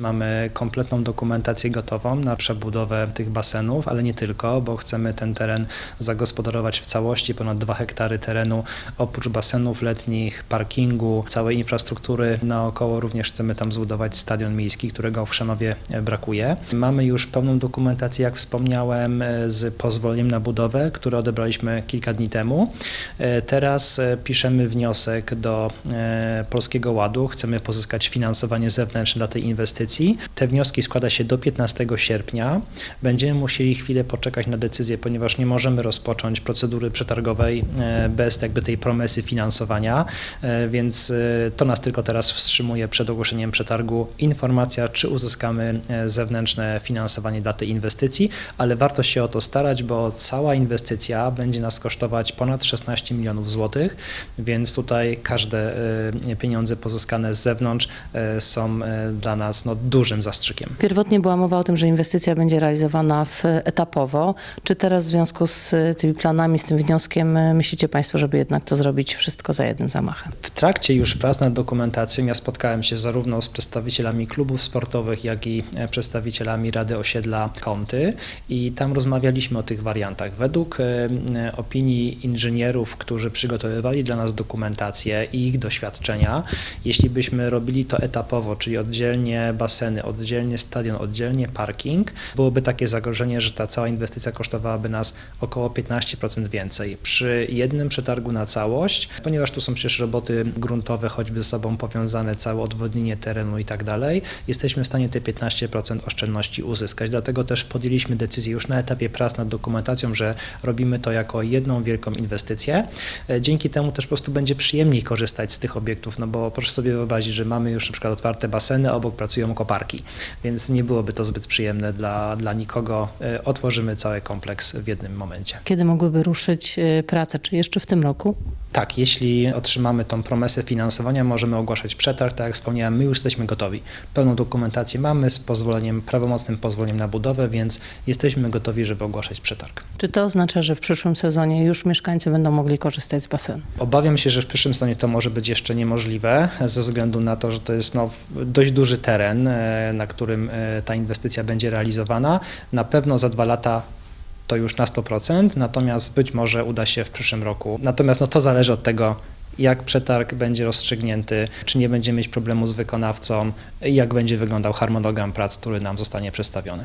Mamy kompletną dokumentację gotową na przebudowę tych basenów, ale nie tylko, bo chcemy ten teren zagospodarować w całości, ponad 2 hektary terenu, oprócz basenów letnich, parkingu, całej infrastruktury naokoło, również chcemy tam zbudować stadion miejski, którego w Chrzanowie e, brakuje. Mamy już pełną dokumentację, jak wspomniałem, e, z pozwoleniem na budowę, które odebraliśmy kilka dni temu. E, Teraz piszemy wniosek do Polskiego Ładu, chcemy pozyskać finansowanie zewnętrzne dla tej inwestycji. Te wnioski składa się do 15 sierpnia. Będziemy musieli chwilę poczekać na decyzję, ponieważ nie możemy rozpocząć procedury przetargowej e, bez jakby tej promesy finansowania, e, więc e, to nas tylko teraz wstrzymuje przed ogłoszeniem przetargu. Informacja, czy uzyskamy zewnętrzne finansowanie dla tej inwestycji, ale warto się o to starać, bo cała inwestycja będzie nas kosztować ponad 16 milionów złotych, więc tutaj każde pieniądze pozyskane z zewnątrz są dla nas no, dużym zastrzykiem. Pierwotnie była mowa o tym, że inwestycja będzie realizowana w, etapowo. Czy teraz w związku z y, tymi planami, z tym wnioskiem y, myślicie Państwo, żeby jednak to zrobić wszystko za jednym zamachem? W trakcie już prac nad dokumentacją ja spotkałem się zarówno z przedstawicielami klubów sportowych, jak i e, przedstawicielami Rady Osiedla Kąty i tam rozmawialiśmy o tych wariantach. Według e, opinii inżynierów, którzy przygotowywali dla nas dokumentację i ich doświadczenia, jeśli byśmy robili to etapowo, czyli oddzielnie baseny, oddzielnie stadion, oddzielnie parking, byłoby takie zagrożenie, że ta cała inwestycja kosztowałaby nas około 15% więcej. Przy jednym przetargu na całość, ponieważ tu są przecież roboty gruntowe, choćby ze sobą powiązane, całe odwodnienie terenu i tak dalej, jesteśmy w stanie te 15% oszczędności uzyskać. Dlatego też podjęliśmy decyzję już na etapie prac nad dokumentacją, że robimy to jako jedną wielką inwestycję. E, Dzięki temu też po prostu będzie przyjemniej korzystać z tych obiektów, no bo proszę sobie wyobrazić, że mamy już na przykład otwarte baseny, obok pracują koparki, więc nie byłoby to zbyt przyjemne dla, dla nikogo. E, Otworzymy cały kompleks w jednym momencie. Kiedy mogłyby ruszyć y, prace? Czy jeszcze w tym roku? Tak, jeśli otrzymamy tą promesę finansowania, możemy ogłaszać przetarg. Tak jak wspomniałem, my już jesteśmy gotowi. Pełną dokumentację mamy z pozwoleniem, prawomocnym pozwoleniem na budowę, więc jesteśmy gotowi, żeby ogłaszać przetarg. Czy to oznacza, że w przyszłym sezonie już mieszkańcy będą mogli korzystać z basenu? Obawiam się, że w przyszłym sezonie to może być jeszcze niemożliwe, ze względu na to, że to jest no, dość duży teren, e, na którym e, ta inwestycja będzie realizowana. Na pewno za dwa lata to już na 100%, natomiast być może uda się w przyszłym roku. Natomiast no, to zależy od tego, jak przetarg będzie rozstrzygnięty, czy nie będziemy mieć problemu z wykonawcą jak będzie wyglądał harmonogram prac, który nam zostanie przedstawiony.